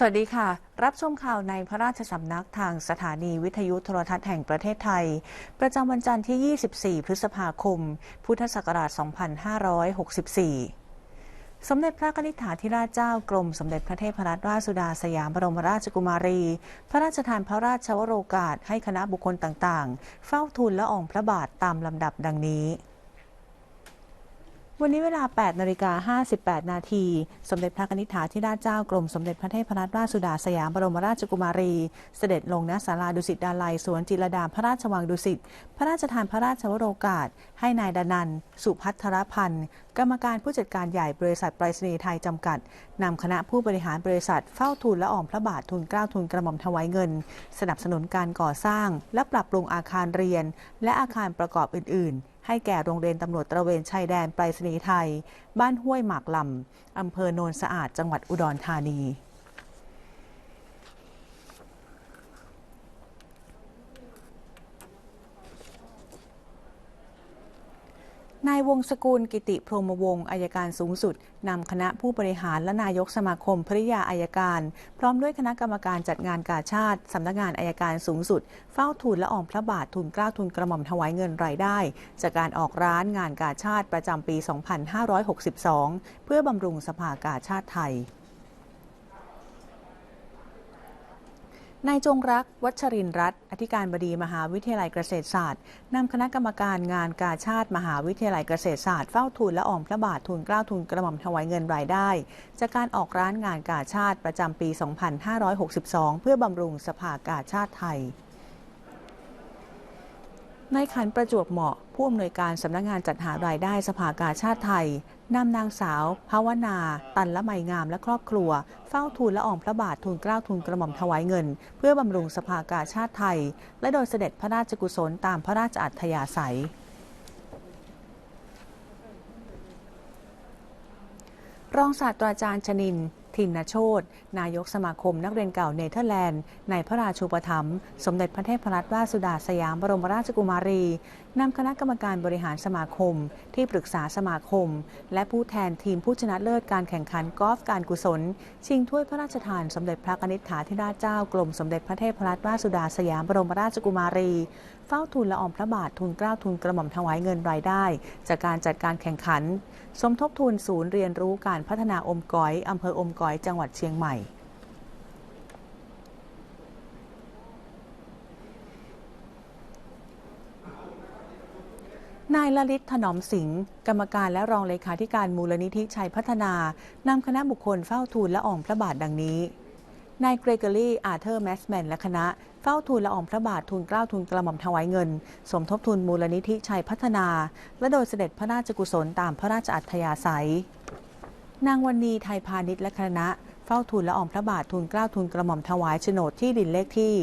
สวัสดีค่ะ รับชมข่าวในพระราชสำนักทางสถานีวิทยุโทรทัศน์แห่งประเทศไทย ประจำวันจันทร์ที่ 24 พฤษภาคม พุทธศักราช 2564 สมเด็จพระนิธิถาธิราชเจ้ากรมสมเด็จพระเทพรัตนราชสุดาสยามบรมราชกุมารี พระราชทานพระราชวโรกาสให้คณะบุคคลต่างๆ เฝ้าทูลละอองพระบาทตามลำดับดังนี้ วันนี้เวลา 8นาฬิกา58 นาที สมเด็จพระนิธิถาธิราชเจ้ากรมสมเด็จพระเทพรัตนราชสุดาสยามบรมราชกุมารี เสด็จลงณศาลาดุสิตดาลัยสวนจิรดาพระราชวังดุสิต พระราชทานพระราชวโรกาส ให้นายดานันสุพัทรพันธ์ กรรมการผู้จัดการใหญ่บริษัทไปรษณีย์ไทยจำกัด นำคณะผู้บริหารบริษัทเฝ้าทูลละอองพระบาททูลเกล้าทูลกระหม่อมถวายเงิน สนับสนุนการก่อสร้าง และปรับปรุงอาคารเรียน และอาคารประกอบอื่น ๆ ให้แก่โรงเรียนตำรวจตระเวนชายแดนไปรษณีย์ไทย บ้านห้วยหมากลำอำเภอโนนสะอาดจังหวัดอุดรธานี นายวงสกุลกิติพรหมวงศ์อายการสูงสุด นำคณะผู้บริหารและนายกสมาคมภริยาอายการ พร้อมด้วยคณะกรรมการจัดงานกาชาติสำนักงานอายการสูงสุด เฝ้าทูลและอองพระบาททูลเกล้าทูลกระหม่อมถวายเงินรายได้ จากการออกร้านงานกาชาติประจำปี 2562 เพื่อบำรุงสภากาชาติไทย นายจงรัก วัชรินรัตน์อธิการบดีมหาวิทยาลัยเกษตรศาสตร์นำคณะกรรมการงานกาชาติมหาวิทยาลัยเกษตรศาสตร์เฝ้าทูลและออมพระบาททูลเกล้าทูลกระหม่อมถวายเงินรายได้ จากการออกร้านงานกาชาติประจำปี 2562 เพื่อบำรุงสภากาชาติไทยในขันประจวบเหมาะ ผู้อำนวยการสำนักงงานจัดหารายได้สภากาชาติไทย นำนางสาวภาวนา ตันละไมงามและครอบครัว เฝ้าทูลละอองพระบาททูลเกล้าทูลกระหม่อมถวายเงิน เพื่อบำรุงสภากาชาติไทย และโดยเสด็จพระราชกุศลตามพระราชอัธยาศัยรองศาสตราจารย์ชนิน ทินโชตนายกสมาคมนักเรียนเก่าเนเธอร์แลนด์ ในพระราชูปถัมภ์สมเด็จพระเทพรัตนราชสุดาสยามบรมราชกุมารีนำคณะกรรมการบริหารสมาคม ที่ปรึกษาสมาคม และผู้แทนทีมผู้ชนะเลิศการแข่งขันกอล์ฟการกุศล ชิงถ้วยพระราชทานสมเด็จพระนิธิถาธิราชเจ้ากรมสมเด็จพระเทพรัตนราชสุดาสยามบรมราชกุมารี เฝ้าทูลละอองพระบาททูลเกล้าทูลกระหม่อมถวายเงินรายได้ จากการจัดการแข่งขัน สมทบทุนศูนย์เรียนรู้การพัฒนาอมก๋อยอำเภออมก๋อยจังหวัดเชียงใหม่นายลลิตถนอมสิงห์กรรมการและรองเลขาธิการมูลนิธิชัยพัฒนานำคณะบุคคลเฝ้าทูลละอองพระบาทดังนี้ นายเกรเกอรี่ อาร์เธอร์ แมสแมน และคณะ เฝ้าทูลละอองพระบาททูลเกล้าทูลกระหม่อมถวายเงิน สมทบทุนมูลนิธิชัยพัฒนา และโดยเสด็จพระราชกุศลตามพระราชอัธยาศัย นางวันนีไทยพาณิชย์และคณะเฝ้าทูลละอองพระบาททูลเกล้าทูลกระหม่อมถวายโฉนดที่ดินเลขที่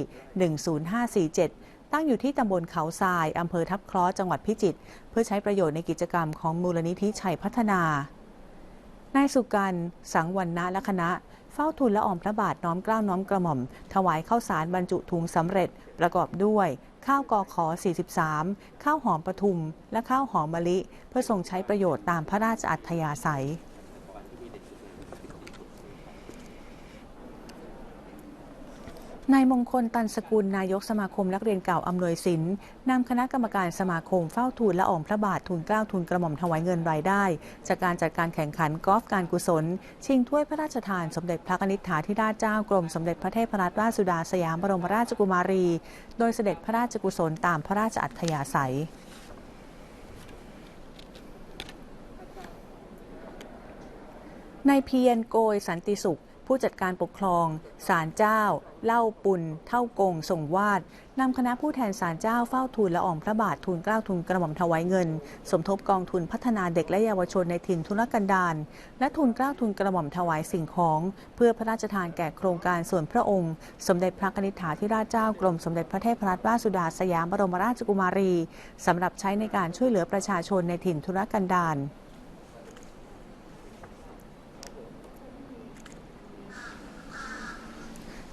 10547ตั้งอยู่ที่ตำบลเขาทราย อำเภอทับคล้อ จังหวัดพิจิตร เพื่อใช้ประโยชน์ในกิจกรรมของมูลนิธิชัยพัฒนา นายสุกัน สังวันนะและคณะ เฝ้าทูลละอองพระบาทน้อมเกล้าน้อมกระหม่อม ถวายข้าวสารบรรจุถุงสำเร็จประกอบด้วย ข้าวกอขอ 43 ข้าวหอมปทุม และข้าวหอมมะลิ เพื่อทรงใช้ประโยชน์ตามพระราชอัธยาศัย นายมงคลตันสกุลนายกสมาคมนักเรียนเก่าอำนวยสินนำคณะกรรมการสมาคมเฝ้าทูลและอองพระบาททูลเกล้าทูลกระหม่อมถวายเงินรายได้ จากการจัดการแข่งขันกอล์ฟการกุศล ชิงถ้วยพระราชทานสมเด็จพระนิธิถาธิราชเจ้ากรมสมเด็จพระเทพรัตนราชสุดาสยามบรมราชกุมารี โดยเสด็จพระราชกุศลตามพระราชอัธยาศัยในเพียรโกยสันติสุข ผู้จัดการปกครองศาลเจ้า เล่าปุนเท่ากงส่งวาดนำคณะผู้แทนศาลเจ้าเฝ้าทูลละอองพระบาททูลเกล้าทูลกระหม่อมถวายเงิน สมทบกองทุนพัฒนาเด็กและเยาวชนในถิ่นทุนกันดารและทูลเกล้าทูลกระหม่อมถวายสิ่งของ เพื่อพระราชทานแก่โครงการส่วนพระองค์ สมเด็จพระนิธิถาธิราชเจ้ากรมสมเด็จพระเทพรัตนราชสุดาสยามบรมราชกุมารีสำหรับใช้ในการช่วยเหลือประชาชนในถิ่นทุรกันดาร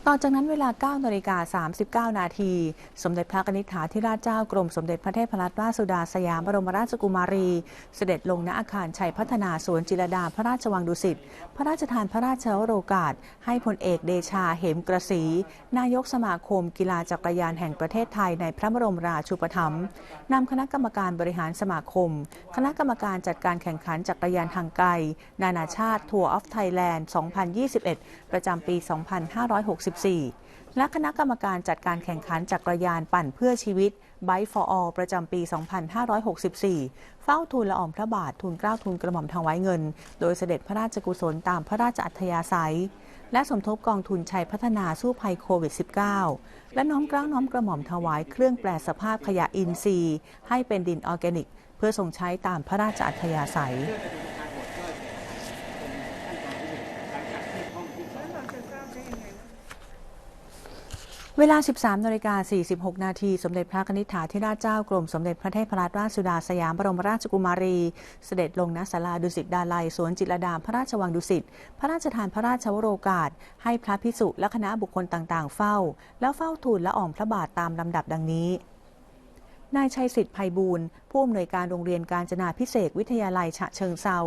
ต่อจากนั้นเวลา 9นาฬิกา39 นาที สมเด็จพระนิธิถาธิราชเจ้ากรมสมเด็จพระเทพรัตนราชสุดาสยามบรมราชกุมารี เสด็จลงณอาคารชัยพัฒนาสวนจิรดาพระราชวังดุสิต พระราชทานพระราชโอกาส ให้พลเอกเดชาเหมกระสี นายกสมาคมกีฬาจักรยานแห่งประเทศไทยในพระบรมราชูปถัมภ์นำคณะกรรมการบริหารสมาคม คณะกรรมการจัดการแข่งขันจักรยานทางไกล นานาชาติทัวร์ออฟไทยแลนด์ 2021 ประจำปี24 และคณะกรรมการจัดการแข่งขันจักรยานปั่นเพื่อชีวิต Bike for All ประจำปี 2564 เฝ้าทูลละอองพระบาท ทูลเกล้าทูลกระหม่อมถวายเงิน โดยเสด็จพระราชกุศลตามพระราชอัธยาศัย และสมทบกองทุนชัยพัฒนาสู้ภัยโควิด -19 และน้อมเกล้าน้อมกระหม่อมถวายเครื่องแปลสภาพขยะอินทรีย์ ให้เป็นดินออร์แกนิก เพื่อส่งใช้ตามพระราชอัธยาศัย เวลา 13นาฬิกา46 นาที สมเด็จพระนิธิถาธิราชเจ้ากรมสมเด็จพระเทพรัตนราชสุดาสยามบรมราชกุมารี เสด็จลงณศาลาดุสิตดาลัย สวนจิตรดาพระราชวังดุสิต พระราชทานพระราชวโรกาส ให้พระพิสุและคณะบุคคลต่างๆ เฝ้า แล้วเฝ้าทูลและอ่องพระบาทตามลำดับดังนี้ นายชัยสิทธิ์ภัยบูลผู้อำนวยการโรงเรียนการจนาพิเศษวิทยาลัยฉะเชิงเซา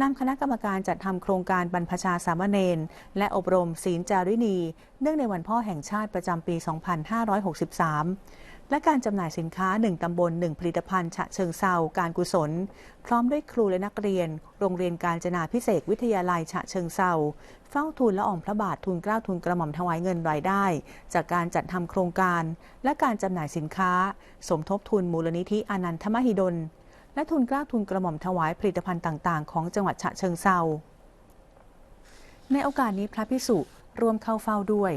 นำคณะกรรมการจัดทำโครงการบรรพชาสามเณรและอบรมศีลจารินี เนื่องในวันพ่อแห่งชาติประจำปี 2563 และการจำหน่ายสินค้า 1 ตำบล 1 ผลิตภัณฑ์ ฉะเชิงเซาการกุศล พร้อมด้วยครูและนักเรียน โรงเรียนการจนาพิเศษวิทยาลัยฉะเชิงเซาเฝ้าทูลละอองพระบาททูลเกล้าทูลกระหม่อมถวายเงินรายได้ จากการจัดทำโครงการ และการจำหน่ายสินค้า สมทบทุนมูลนิธิอนันทมหิดล และทุนกล้าทุนกระหม่อมถวายผลิตภัณฑ์ต่างๆ ของจังหวัดฉะเชิงเซาในโอกาสนี้พระพิสุร่วมเข้าเฝ้าด้วย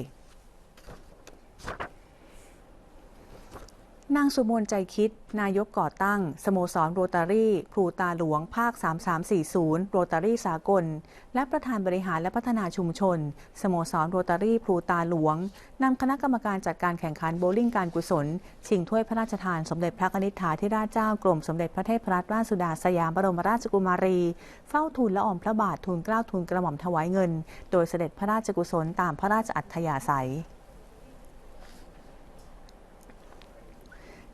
นางสุมนใจคิด นายกก่อตั้ง สโมสรโรตารี่พลูตาหลวง ภาค 3340 โรตารี่สากล และประธานบริหารและพัฒนาชุมชน สโมสรโรตารี่พลูตาหลวงนำคณะกรรมการจัดการแข่งขันโบลิ่งการกุศล ชิงถ้วยพระราชทานสมเด็จพระนิธิถาธิราชเจ้ากรมสมเด็จพระเทพรัตนราชสุดาสยามบรมราชกุมารี เฝ้าทูลละอองพระบาททูลเกล้าทูลกระหม่อมถวายเงิน โดยเสด็จพระราชกุศลตามพระราชอัธยาศัย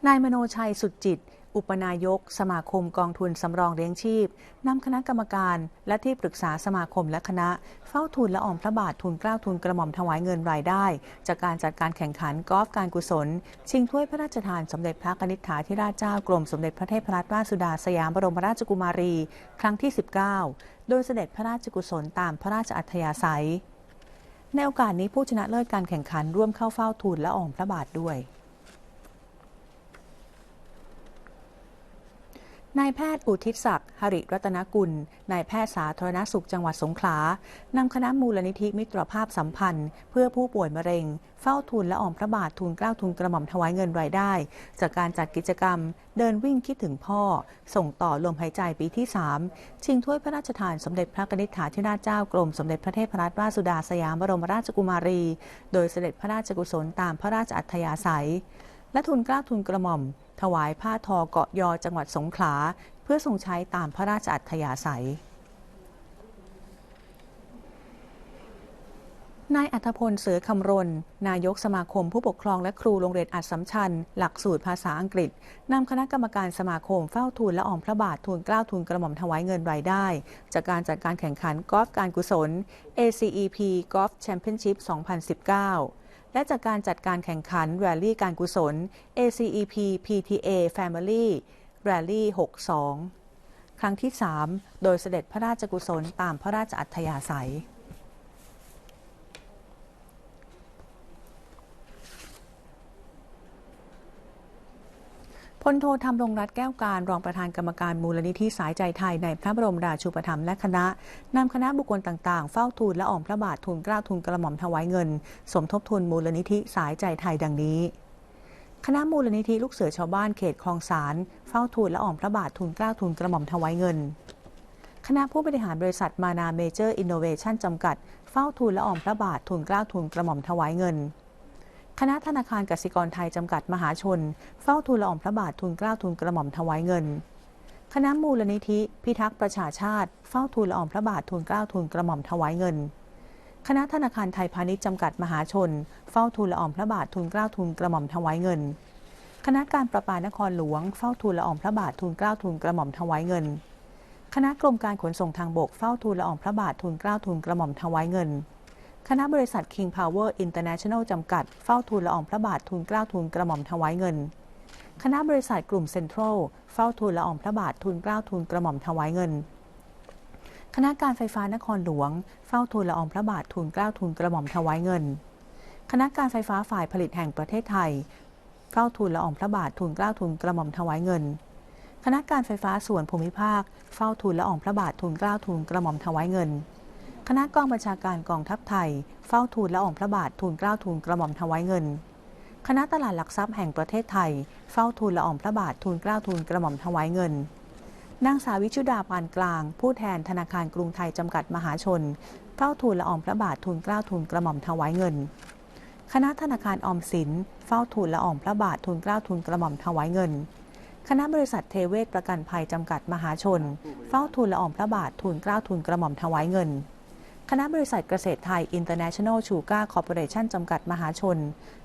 นายมโนชัยสุดจิต อุปนายก สมาคมกองทุนสำรองเลี้ยงชีพ นำคณะกรรมการและที่ปรึกษาสมาคมและคณะ เฝ้าทูลละอองพระบาททูลเกล้าทูลกระหม่อมถวายเงินรายได้ จากการจัดการแข่งขันกอล์ฟการกุศล ชิงถ้วยพระราชทานสมเด็จพระนิธิถาธิราชเจ้ากรมสมเด็จพระเทพรัตนราชสุดาสยามบรมราชกุมารี ครั้งที่ 19 โดยเสด็จพระราชกุศลตามพระราชอัธยาศัยในโอกาสนี้ผู้ชนะเลิศการแข่งขันร่วมเข้าเฝ้าทูลละอองพระบาทด้วย นายแพทย์อุทิศศักดิ์หริรัตนกุล นายแพทย์สาธารณสุขจังหวัดสงขลานำคณะมูลนิธิมิตรภาพสัมพันธ์ เพื่อผู้ป่วยมะเร็ง เฝ้าทูลและออมพระบาททูลเกล้าทูลกระหม่อมถวายเงินรายได้ จากการจัดกิจกรรม เดินวิ่งคิดถึงพ่อ ส่งต่อลมหายใจปีที่ 3 ชิงถ้วยพระราชทานสมเด็จพระนิธิถาธิราชเจ้ากรมสมเด็จพระเทพรัตนราชสุดาสยามบรมราชกุมารี โดยเสด็จพระราชกุศลตามพระราชอัธยาศัย และทุนกล้าทุนกระหม่อม ถวายผ้าทอเกาะยอจังหวัดสงขลา เพื่อทรงใช้ตามพระราชอัธยาศัยนายอัธพลเสือคำรนนายกสมาคมผู้ปกครองและครูโรงเรียนอัดสัมชัญ หลักสูตรภาษาอังกฤษนำคณะกรรมการสมาคมเฝ้าทูลและออมพระบาททูลเกล้าทูลกระหม่อมถวายเงินรายได้ จากการจัดการแข่งขันกอล์ฟการกุศล ACEP Golf Championship 2019 และจากการจัดการแข่งขันแรลลี่การกุศล ACEP PTA Family Rally 62 ครั้งที่ 3 โดยเสด็จพระราชกุศลตามพระราชอัธยาศัย พลโทธรรมรงรัตแก้วการ รองประธานกรรมการมูลนิธิสายใจไทยในพระบรมราชูปถัมภ์และคณะนำคณะบุคคลต่างๆ เฝ้าทูลและอ่อมพระบาททูลเกล้าทูลกระหม่อมถวายเงิน สมทบทุนมูลนิธิสายใจไทยดังนี้คณะมูลนิธิลูกเสือชาวบ้านเขตคลองสารเฝ้าทูลและอ่อมพระบาททูลเกล้าทูลกระหม่อมถวายเงิน คณะผู้บริหารบริษัทมานาเมเจอร์อินโนเวชั่นจำกัด เฝ้าทูลและอ่อมพระบาททูลเกล้าทูลกระหม่อมถวายเงิน คณะธนาคารกสิกรไทยจำกัดมหาชน เฝ้าทูลละอองพระบาททูลเกล้าทูลกระหม่อมถวายเงิน คณะมูลนิธิ พิทักษ์ประชาชาติ เฝ้าทูลละอองพระบาททูลเกล้าทูลกระหม่อมถวายเงิน คณะธนาคารไทยพาณิชย์จำกัดมหาชน เฝ้าทูลละอองพระบาททูลเกล้าทูลกระหม่อมถวายเงิน คณะการประปานครหลวง เฝ้าทูลละอองพระบาททูลเกล้าทูลกระหม่อมถวายเงิน คณะกรมการขนส่งทางบกเฝ้าทูลละอองพระบาททูลเกล้าทูลกระหม่อมถวายเงิน คณะบริษัท King Power International จำกัด เฝ้าทูลละอองพระบาททูลเกล้าทูลกระหม่อมถวายเงิน คณะบริษัทกลุ่มเซ็นทรัลเฝ้าทูลละอองพระบาททูลเกล้าทูลกระหม่อมถวายเงิน คณะการไฟฟ้านครหลวง เฝ้าทูลละอองพระบาททูลเกล้าทูลกระหม่อมถวายเงิน คณะการไฟฟ้าฝ่ายผลิตแห่งประเทศไทย เฝ้าทูลละอองพระบาททูลเกล้าทูลกระหม่อมถวายเงิน คณะการไฟฟ้าส่วนภูมิภาค เฝ้าทูลละอองพระบาททูลเกล้าทูลกระหม่อมถวายเงิน ณะกองบัญชาการกองทัพไทย เฝ้าทูลละอองพระบาททูลเกล้าทูลกระหม่อมถวายเงิน คณะตลาดหลักทรัพย์แห่งประเทศไทย เฝ้าทูลละอองพระบาททูลเกล้าทูลกระหม่อมถวายเงินนางสาวิชุดาปานกลาง ผู้แทนธนาคารกรุงไทยจำกัดมหาชนเฝ้าทูลละอองพระบาททูลเกล้าทูลกระหม่อมถวายเงิน คณะธนาคารออมสินเฝ้าทูลละอองพระบาททูลเกล้าทูลกระหม่อมถวายเงิน คณะบริษัทเทเวศประกันภัยจำกัดมหาชน เฝ้าทูลละอองพระบาททูลเกล้าทูลกระหม่อมถวายเงิน คณะบริษัทเกษตรไทย International Sugar Corporation จำกัดมหาชน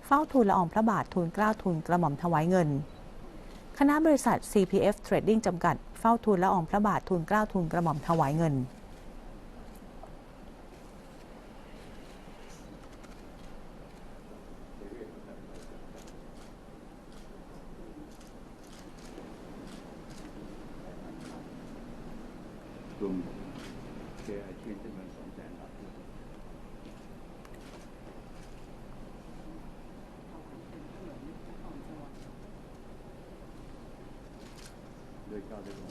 เฝ้าทูลละอองพระบาททูลเกล้าทูลกระหม่อมถวายเงิน คณะบริษัท CPF Trading จำกัด เฝ้าทูลละอองพระบาททูลเกล้าทูลกระหม่อมถวายเงิน กลุ่มเคอาชีพจำนวนสองแสนบาทโดยการเรียนรู้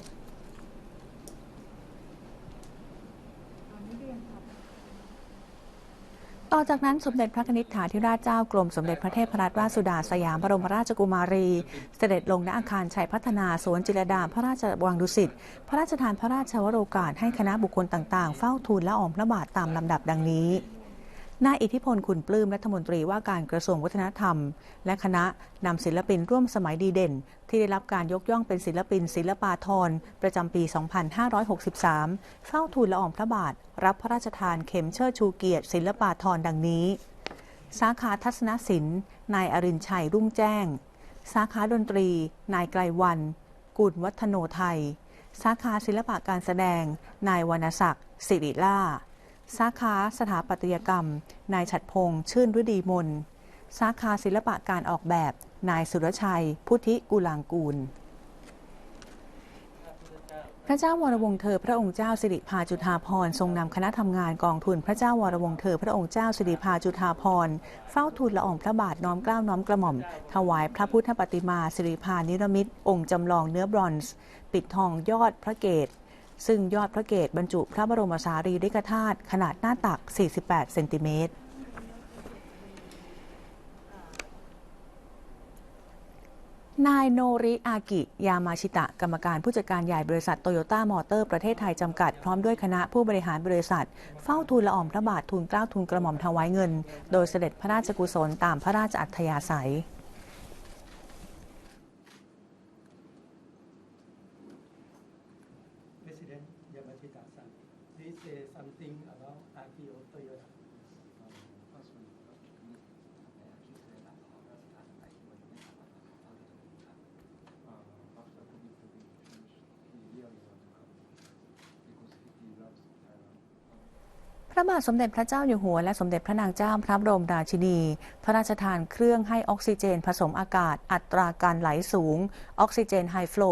ต่อ จากนั้นสมเด็จพระนิษฐาธิราชเจ้ากรมสมเด็จพระเทพรัตนราชสุดาสยามบรมราชกุมารี เสด็จลงณอาคารชัยพัฒนาสวนจิรดาพระราชวังดุสิต พระราชทานพระราชวโรกาสให้คณะบุคคลต่างๆ เฝ้าทูลละออมพระบาทตามลำดับดังนี้ นายอิทธิพลขุนปลื้มรัฐมนตรีว่าการกระทรวงวัฒนธรรม และคณะนำศิลปินร่วมสมัยดีเด่น ที่ได้รับการยกย่องเป็นศิลปิน ศิลปาธรประจำปี 2563 เฝ้าทูลละอองพระบาท รับพระราชทานเข็มเชิดชูเกียรติ ศิลปาธรดังนี้ สาขาทัศนศิลป์ นายอรินชัยรุ่งแจ้ง สาขาดนตรี นายไกลวัน กุลวัฒโนไทย สาขาศิลปะการแสดง นายวรรณศักดิ์สิริล่า สาขาสถาปัตยกรรม นายฉัดพงษ์ชื่นฤดีมน สาขาศิลปะการออกแบบ นายสุรชัย พุทธิกุลางกูล พระเจ้าวรวงเธอพระองค์เจ้าสิริพาจุฑาภรณ์ทรงนำคณะทำงานกองทุนพระเจ้าวรวงเธอพระองค์เจ้าสิริพาจุฑาภรณ์เฝ้าทูลละอองพระบาทน้อมเกล้าน้อมกระหม่อม ถวายพระพุทธปฏิมาสิริพานิรมิตองค์จำลองเนื้อบรอนซ์ ปิดทองยอดพระเกศ ซึ่งยอดพระเกศบรรจุพระบรมสารีริกธาตุขนาดหน้าตัก 48 เซนติเมตรนายโนริอากิ ยามาชิตะ กรรมการผู้จัดการใหญ่บริษัทโตโยต้ามอเตอร์ประเทศไทย จำกัด พร้อมด้วยคณะผู้บริหารบริษัท เฝ้าทูลละอองพระบาททูลเกล้าทูลกระหม่อมถวายเงิน โดยเสด็จพระราชกุศลตามพระราชอัธยาศัย Please say something about Akio Toyota. ระบาทสมเด็จพระเจ้าอยู่หัวและสมเด็จพระนางเจ้าพระบรมราชินี พระราชทานเครื่องให้ออกซิเจนผสมอากาศ อัตราการไหลสูง ออกซิเจนไฮฟลู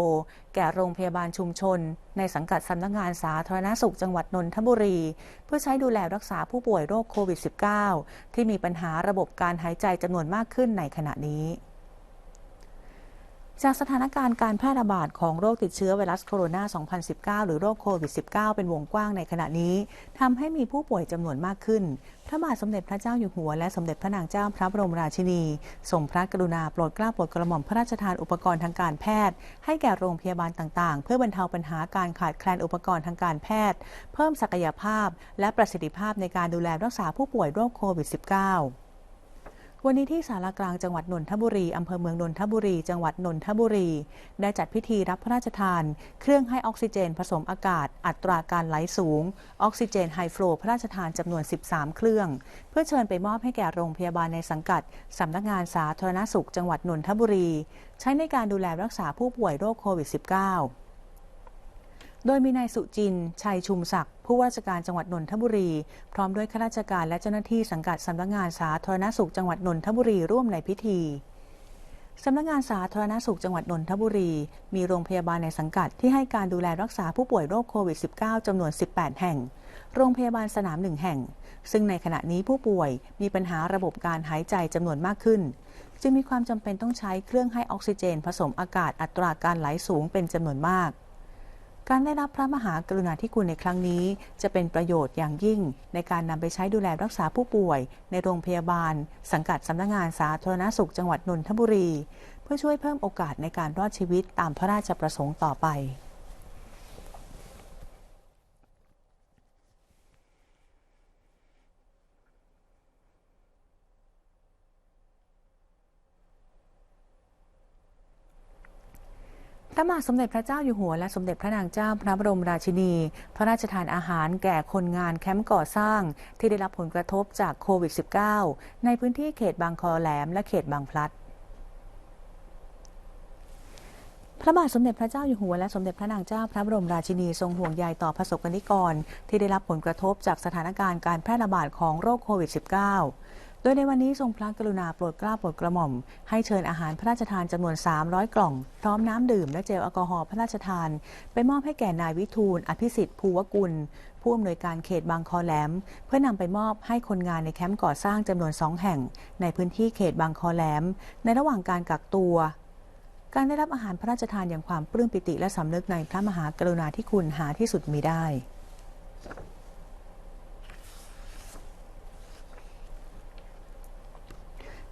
แก่โรงพยาบาลชุมชน ในสังกัดสำนักงานสาธารณสุขจังหวัดนนทบุรี เพื่อใช้ดูแลรักษาผู้ป่วยโรคโควิด -19 ที่มีปัญหาระบบการหายใจจำนวนมากขึ้นในขณะนี้ จากสถานการณ์การแพร่ระบาดของโรคติดเชื้อไวรัสโคโรนา 2019 หรือโรคโควิด -19 เป็นวงกว้างในขณะนี้ทำให้มีผู้ป่วยจำนวนมากขึ้น พระบาทสมเด็จพระเจ้าอยู่หัว และสมเด็จพระนางเจ้าพระบรมราชินีทรงพระกรุณาโปรดเกล้าโปรดกระหม่อมพระราชทานอุปกรณ์ทางการแพทย์ ให้แก่โรงพยาบาลต่างๆ เพื่อบรรเทาปัญหาการขาดแคลนอุปกรณ์ทางการแพทย์ เพิ่มศักยภาพ และประสิทธิภาพในการดูแลรักษาผู้ป่วยโรคโควิด -19 วันนี้ที่สารากลางจังหวัดนนทบุรีอำเภอเมืองนนทบุรี จังหวัดนนทบุรี ได้จัดพิธีรับพระราชทาน เครื่องให้ออกซิเจนผสมอากาศ อัตราการไหลสูง ออกซิเจนไฮฟลูพระราชทานจำนวน 13 เครื่อง เพื่อเชิญไปมอบให้แก่โรงพยาบาลในสังกัดสำนักงานสาธารณสุข จังหวัดนนทบุรี ใช้ในการดูแลรักษาผู้ป่วยโรคโควิด -19 โดยมีนายสุจิน ชัยชุมศักดิ์ ผู้ว่าราชการจังหวัดนนทบุรี พร้อมด้วยข้าราชการและเจ้าหน้าที่สังกัดสำนักงานสาธารณสุขจังหวัดนนทบุรีร่วมในพิธีสำนักงานสาธารณสุขจังหวัดนนทบุรี มีโรงพยาบาลในสังกัดที่ให้การดูแลรักษาผู้ป่วยโรคโควิด -19 จำนวน 18 แห่ง โรงพยาบาลสนามหนึ่งแห่ง ซึ่งในขณะนี้ผู้ป่วยมีปัญหาระบบการหายใจจำนวนมากขึ้น จึงมีความจำเป็นต้องใช้เครื่องให้ออกซิเจน ผสมอากาศอัตราการไหลสูงเป็นจำนวนมาก การได้รับพระมหากรุณาธิคุณในครั้งนี้ จะเป็นประโยชน์อย่างยิ่ง ในการนำไปใช้ดูแลรักษาผู้ป่วย ในโรงพยาบาล สังกัดสำนักงานสาธารณสุขจังหวัดนนทบุรี เพื่อช่วยเพิ่มโอกาสในการรอดชีวิตตามพระราชประสงค์ต่อไป พระมหาสมเด็จพระเจ้าอยู่หัวและสมเด็จพระนางเจ้าพระบรมราชินี พระราชทานอาหารแก่คนงานแคมป์ก่อสร้าง ที่ได้รับผลกระทบจากโควิด -19 ในพื้นที่เขตบางคอแหลมและเขตบางพลัดพระบาทสมเด็จพระเจ้าอยู่หัวและสมเด็จพระนางเจ้าพระบรมราชินีทรงห่วงใยต่อประสบกนิกร ที่ได้รับผลกระทบจากสถานการณ์การแพร่ระบาดของโรคโควิด -19 โดยในวันนี้ทรงพระกรุณาโปรดเกล้าโปรดกระหม่อม ให้เชิญอาหารพระราชทานจำนวน 300 กล่อง พร้อมน้ำดื่มและเจลแอลกอฮอล์พระราชทาน ไปมอบให้แก่นายวิทูล อภิสิทธิ์ภูวกุล ผู้อำนวยการเขตบางคอแหลม เพื่อนำไปมอบให้คนงานในแคมป์ก่อสร้างจำนวนสองแห่ง ในพื้นที่เขตบางคอแหลม ในระหว่างการกักตัว การได้รับอาหารพระราชทานอย่างความปลื้มปิติและสำนึกในพระมหากรุณาธิคุณหาที่สุดมิได้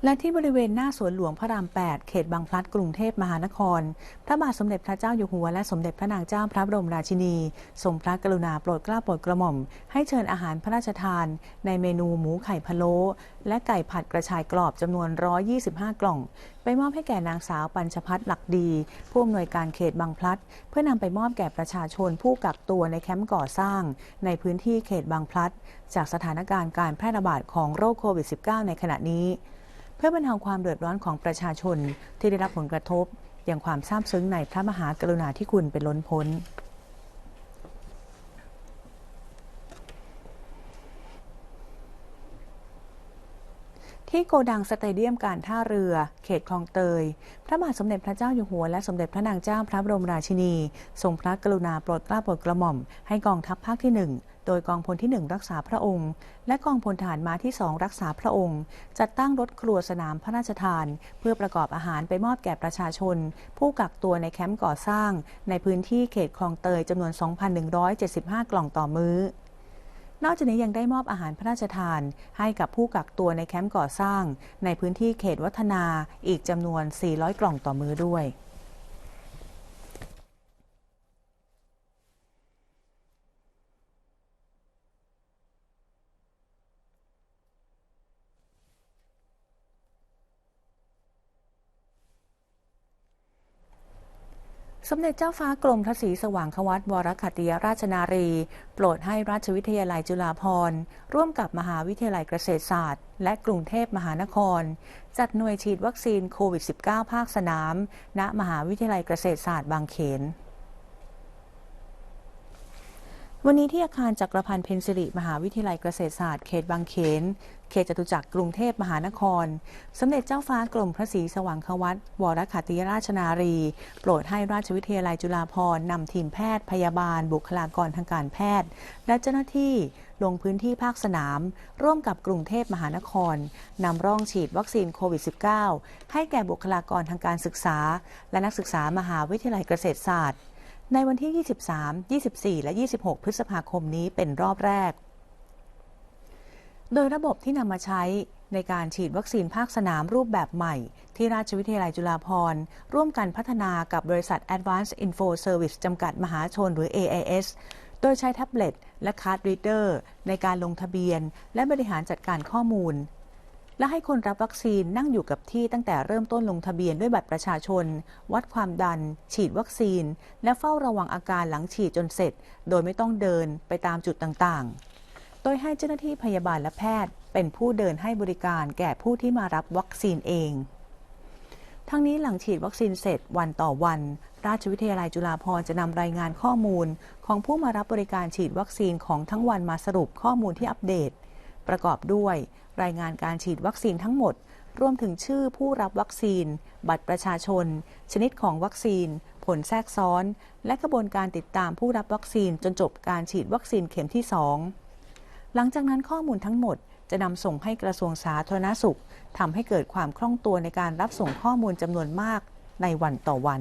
และที่บริเวณหน้าสวนหลวงพระราม 8 เขตบางพลัดกรุงเทพมหานคร พระบาทสมเด็จพระเจ้าอยู่หัวและสมเด็จพระนางเจ้าพระบรมราชินีทรงพระกรุณาโปรดเกล้าโปรดกระหม่อม ให้เชิญอาหารพระราชทาน ในเมนูหมูไข่พะโล้และไก่ผัดกระชายกรอบจำนวน 125 กล่อง ไปมอบให้แก่นางสาวปัญชพัฒน์หลักดี ผู้อำนวยการเขตบางพลัด เพื่อนำไปมอบแก่ประชาชนผู้กักตัวในแคมป์ก่อสร้าง ในพื้นที่เขตบางพลัด จากสถานการณ์การแพร่ระบาดของโรคโควิด -19 ในขณะนี้ พื่อบรรเทาความเดือดร้อนของประชาชนที่ได้รับผลกระทบอย่างความซาบซึ้งในพระมหากรุณาธิคุณเป็นล้นพ้น ที่โกดังสเตเดียมการท่าเรือ เขตคลองเตย พระบาทสมเด็จพระเจ้าอยู่หัวและสมเด็จพระนางเจ้าพระบรมราชินี ทรงพระกรุณาโปรดเกล้าโปรดกระหม่อม ให้กองทัพภาคที่หนึ่งโดยกองพลที่ 1 รักษาพระองค์ และกองพลทหารม้าที่ 2 รักษาพระองค์ จัดตั้งรถครัวสนามพระราชทาน เพื่อประกอบอาหารไปมอบแก่ประชาชน ผู้กักตัวในแคมป์ก่อสร้าง ในพื้นที่เขตคลองเตยจำนวน 2,175 กล่องต่อมื้อ นอกจากนี้ยังได้มอบอาหารพระราชทาน ให้กับผู้กักตัวในแคมป์ก่อสร้าง ในพื้นที่เขตวัฒนาอีกจำนวน 400 กล่องต่อมือด้วย สมเด็จเจ้าฟ้ากรมพระศรีสว่างควัตวรคตติยราชนารี โปรดให้ราชวิทยาลัยจุฬาภรณ์ ร่วมกับมหาวิทยาลัยเกษตรศาสตร์ และกรุงเทพมหานคร จัดหน่วยฉีดวัคซีนโควิด -19 ภาคสนาม ณ มหาวิทยาลัยเกษตรศาสตร์บางเขน วันนี้ที่อาคารจักรพันธ์เพนซิริมหาวิทยาลัยเกษตรศาสตร์เขตบางเขน เขตจตุจักรกรุงเทพมหานคร สมเด็จเจ้าฟ้ากรมพระศรีสว่างควัตวรคัตติยราชนารี โปรดให้ราชวิทยาลัยจุฬาภรณ์นำทีมแพทย์พยาบาล บุคลากรทางการแพทย์ และเจ้าหน้าที่ลงพื้นที่ภาคสนาม ร่วมกับกรุงเทพมหานครนำร่องฉีดวัคซีนโควิด -19 ให้แก่บุคลากรทางการศึกษา และนักศึกษามหาวิทยาลัยเกษตรศาสตร์ ในวันที่ 23 24 และ 26 พฤษภาคมนี้เป็นรอบแรก โดยระบบที่นำมาใช้ในการฉีดวัคซีนภาคสนามรูปแบบใหม่ ที่ราชวิทยาลัยจุฬาภรณ์ร่วมกันพัฒนากับบริษัท Advanced Info Service จำกัดมหาชนหรือ AIS โดยใช้แท็บเล็ตและคาร์ดรีดเดอร์ในการลงทะเบียน และบริหารจัดการข้อมูล และให้คนรับวัคซีนนั่งอยู่กับที่ตั้งแต่เริ่มต้นลงทะเบียนด้วยบัตรประชาชน วัดความดัน ฉีดวัคซีน และเฝ้าระวังอาการหลังฉีดจนเสร็จ โดยไม่ต้องเดินไปตามจุดต่างๆ โดยให้เจ้าหน้าที่พยาบาลและแพทย์ เป็นผู้เดินให้บริการแก่ผู้ที่มารับวัคซีนเอง ทั้งนี้หลังฉีดวัคซีนเสร็จวันต่อวัน ราชวิทยาลัยจุฬาภรณ์จะนำรายงานข้อมูล ของผู้มารับบริการฉีดวัคซีนของทั้งวันมาสรุปข้อมูลที่อัปเดต ประกอบด้วย รายงานการฉีดวัคซีนทั้งหมด รวมถึงชื่อผู้รับวัคซีน บัตรประชาชน ชนิดของวัคซีน ผลแทรกซ้อน และกระบวนการติดตามผู้รับวัคซีนจนจบการฉีดวัคซีนเข็มที่ 2 หลังจากนั้นข้อมูลทั้งหมดจะนำส่งให้กระทรวงสาธารณสุขทำให้เกิดความคล่องตัวในการรับส่งข้อมูลจำนวนมากในวันต่อวัน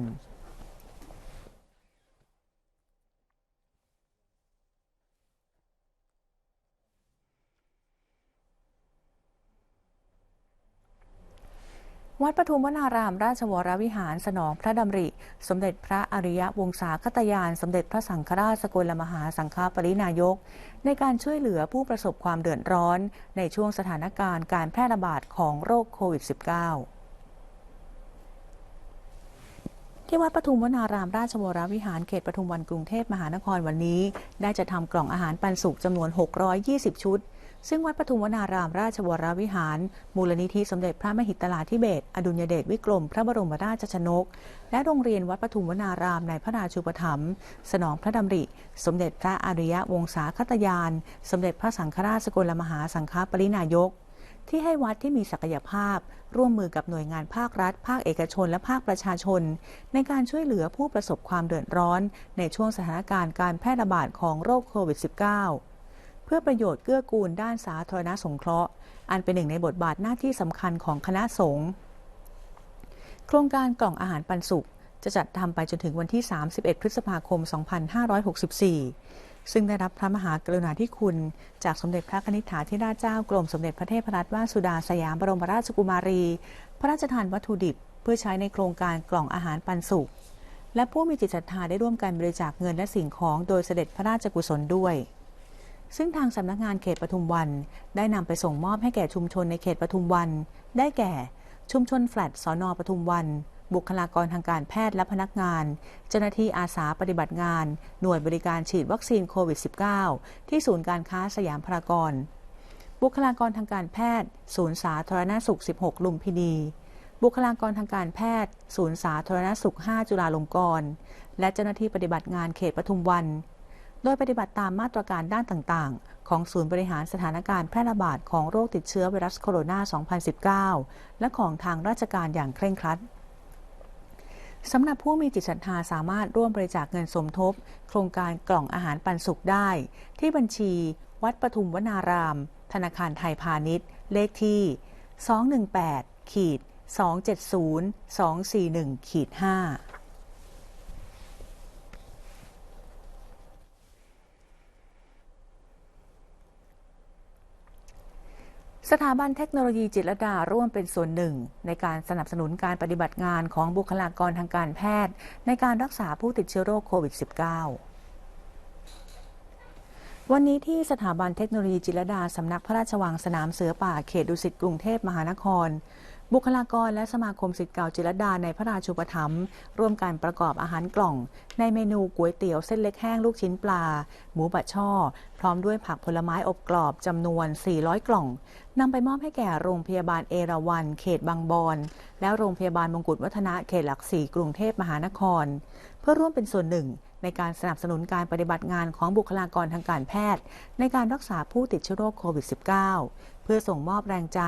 วัดปทุมวนารามราชวรวิหารสนองพระดำริ สมเด็จพระอริยวงศาคตยาน สมเด็จพระสังฆราชสกลมหาสังฆปรินายก ในการช่วยเหลือผู้ประสบความเดือดร้อน ในช่วงสถานการณ์การแพร่ระบาดของโรคโควิด -19 ที่วัดปทุมวนารามราชวรวิหารเขตปทุมวันกรุงเทพมหานครวันนี้ ได้จะทำกล่องอาหารปันสุกจำนวน 620 ชุด ซึ่งวัดปทุมวนารามราชวรวิหาร มูลนิธิสมเด็จพระมหิตลาธิเบศรอดุลยเดชวิกรมพระบรมราชชนก และโรงเรียนวัดปทุมวนารามในพระราชูปถัมภ์สนองพระดำริ สมเด็จพระอริยวงศาคตยาน สมเด็จพระสังฆราชสกลมหาสังฆปรินายก ที่ให้วัดที่มีศักยภาพ ร่วมมือกับหน่วยงานภาครัฐ ภาคเอกชน และภาคประชาชน ในการช่วยเหลือผู้ประสบความเดือดร้อน ในช่วงสถานการณ์การแพร่ระบาดของโรคโควิด -19 พื่อประโยชน์เกื้อกูลด้านสาธารณสงเคราะห์ อันเป็นหนึ่งในบทบาทหน้าที่สำคัญของคณะสงฆ์โครงการกล่องอาหารปันสุข จะจัดทำไปจนถึงวันที่ 31 พฤษภาคม 2564 ซึ่งได้รับพระมหากรุณาธิคุณ จากสมเด็จพระนิธิถาธิราชเจ้ากรมสมเด็จพระเทพรัตนราชสุดาสยามบรมราชกุมารี พระราชทานวัตถุดิบ เพื่อใช้ในโครงการกล่องอาหารปันสุข และผู้มีจิตศรัทธาได้ร่วมกันบริจาคเงินและสิ่งของโดยเสด็จพระราชกุศลด้วย ซึ่งทางสำนักงานเขตปทุมวัน ได้นำไปส่งมอบให้แก่ชุมชนในเขตปทุมวัน ได้แก่ ชุมชนแฟลตสอนอปทุมวัน บุคลากรทางการแพทย์และพนักงาน เจ้าหน้าที่อาสาปฏิบัติงาน หน่วยบริการฉีดวัคซีนโควิด -19 ที่ศูนย์การค้าสยามพารากอนบุคลากรทางการแพทย์ ศูนย์สาธารณสุข 16 ลุมพินี บุคลากรทางการแพทย์ ศูนย์สาธารณสุข 5 จุฬาลงกรณ์ และเจ้าหน้าที่ปฏิบัติงานเขตปทุมวัน โดยปฏิบัติตามมาตรการด้านต่างๆ ของศูนย์บริหารสถานการณ์แพร่ระบาดของโรคติดเชื้อไวรัสโคโรนา 2019 และของทางราชการอย่างเคร่งครัดสำหรับผู้มีจิตศรัทธาสามารถร่วมบริจาคเงินสมทบ โครงการกล่องอาหารปันสุขได้ ที่บัญชี วัดปทุมวนาราม ธนาคารไทยพาณิชย์ เลขที่ 218ขีด270 241ขีด5 สถาบันเทคโนโลยีจิตรดาร่วมเป็นส่วนหนึ่ง ในการสนับสนุนการปฏิบัติงานของบุคลากรทางการแพทย์ ในการรักษาผู้ติดเชื้อโรคโควิด -19 วันนี้ที่สถาบันเทคโนโลยีจิตรดาสำนักพระราชวังสนามเสือป่าเขตดุสิตกรุงเทพมหานคร บุคลากรและสมาคมสิทธิ์เก่าจิรดาในพระราชูปถัมภ์ร่วมการประกอบอาหารกล่อง ในเมนูก๋วยเตี๋ยวเส้นเล็กแห้งลูกชิ้นปลา หมูบะช่อ พร้อมด้วยผักผลไม้อบกรอบจำนวน 400 กล่องนำไปมอบให้แก่โรงพยาบาลเอราวัณเขตบางบอนและโรงพยาบาลมงกุฎวัฒนะเขตหลักสี่กรุงเทพมหานคร เพื่อร่วมเป็นส่วนหนึ่งในการสนับสนุนการปฏิบัติงานของบุคลากรทางการแพทย์ ในการรักษาผู้ติดเชื้อโรคโควิด -19 เพื่อส่งมอบแรงใจ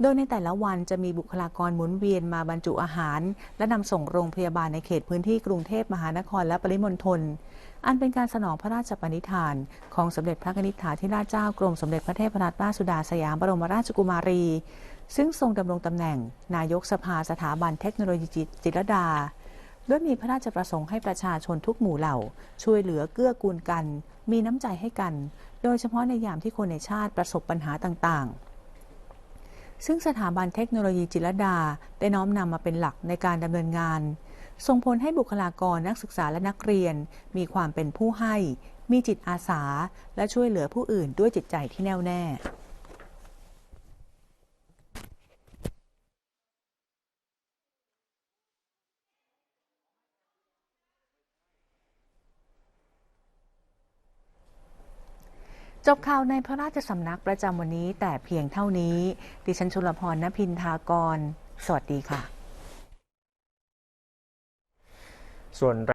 โดยในแต่ละวันจะมีบุคลากรหมุนเวียนมาบรรจุอาหาร และนำส่งโรงพยาบาลในเขตพื้นที่กรุงเทพมหานครและปริมณฑล อันเป็นการสนองพระราชปณิธาน ของสมเด็จพระนิธิถาธิราชเจ้ากรมสมเด็จพระเทพรัตนราชสุดาสยามบรมราชกุมารี ซึ่งทรงดำรงตำแหน่ง นายกสภาสถาบันเทคโนโลยีจิตรดาด้วยมีพระราชประสงค์ให้ประชาชนทุกหมู่เหล่า ช่วยเหลือเกื้อกูลกัน มีน้ำใจให้กัน โดยเฉพาะในยามที่คนในชาติประสบปัญหาต่างๆ ซึ่งสถาบันเทคโนโลยีจิรดา ได้น้อมนำมาเป็นหลักในการดำเนินงาน ส่งผลให้บุคลากรนักศึกษาและนักเรียน มีความเป็นผู้ให้ มีจิตอาสา และช่วยเหลือผู้อื่นด้วยจิตใจที่แน่วแน่ จบข่าวในพระราชสำนักประจำวันนี้แต่เพียงเท่านี้ ดิฉันชุลพรณพินทากร สวัสดีค่ะ ส่วน